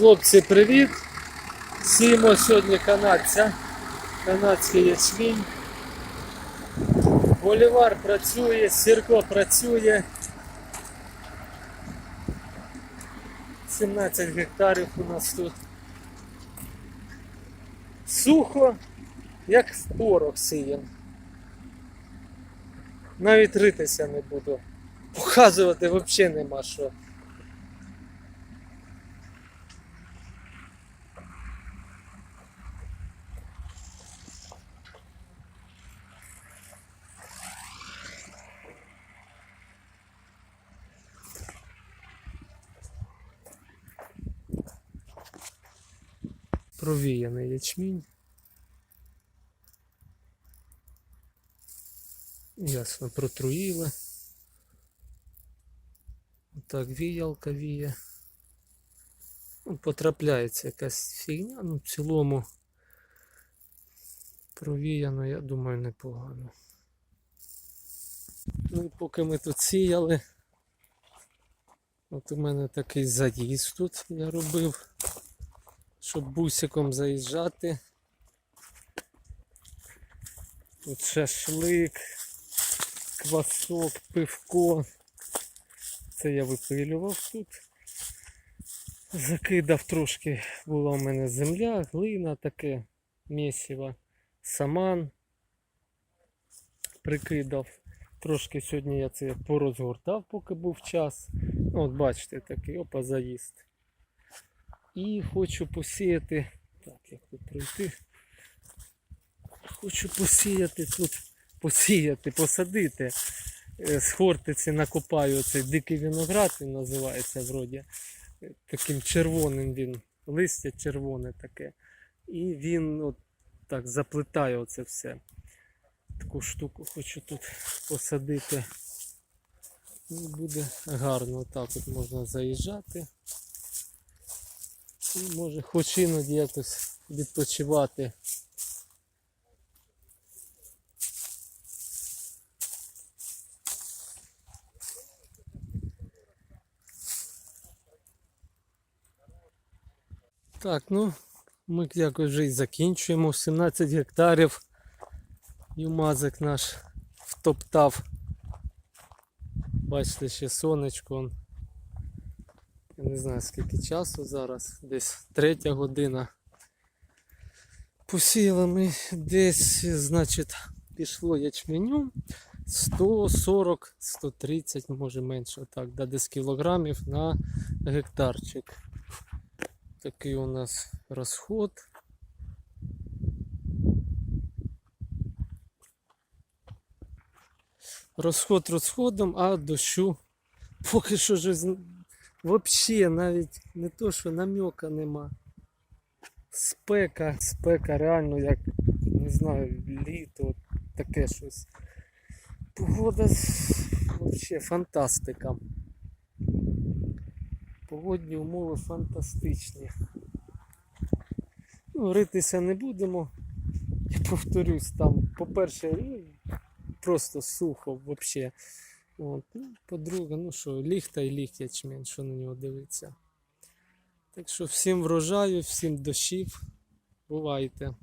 Хлопці, привіт! Сіємо сьогодні канадця, канадський ячмінь. Болівар працює, сірко працює. 17 гектарів у нас тут. Сухо, як в порох сієм. Навіть ритися не буду. Показувати взагалі нема що. Провіяний ячмінь. Ясно, протруїли. Так, віялка віє. Ну, потрапляється якась фігня, ну в цілому провіяно, я думаю, непогано. Ну поки ми тут сіяли, от у мене такий заїзд тут я робив, щоб бусиком заїжджати. Тут шашлик, квасок, пивко. Це я випилював тут. Закидав трошки, була у мене земля, глина таке місіво, саман. Прикидав. Трошки сьогодні я це порозгортав, поки був час. Ну, от бачите, такий опа заїзд. І хочу посіяти. Так, як тут пройти. Хочу посіяти тут, посіяти, посадити. Е, З хортиці накопаю цей дикий виноград, він називається вроді. Е, Таким червоним він, листя червоне таке. І він от так заплетає оце все. Таку штуку хочу тут посадити. І буде гарно. Отак от можна заїжджати. І може хоч іноді якось відпочивати. Так, ну ми якось вже і закінчуємо. 17 гектарів. Юмазик наш втоптав. Бачите, ще сонечко. Я не знаю скільки часу зараз, десь третя година. Посіяли ми десь, значить, пішло ячменю 140-130, може менше, так, да, десь кілограмів на гектарчик. Такий у нас розход. Розход розходом, а дощу поки що ж взагалі навіть не то, що намека нема. Спека, спека реально як, не знаю, літо, таке щось. Погода взагалі фантастика. Погодні умови фантастичні. Ну, ритися не будемо. Я повторюсь, там, по-перше, ну, просто сухо взагалі. От. Ну, по-друге, ну що, ліхта і ліг ячмінь, що на нього дивиться. Так що всім врожаю, всім дощів. Бувайте.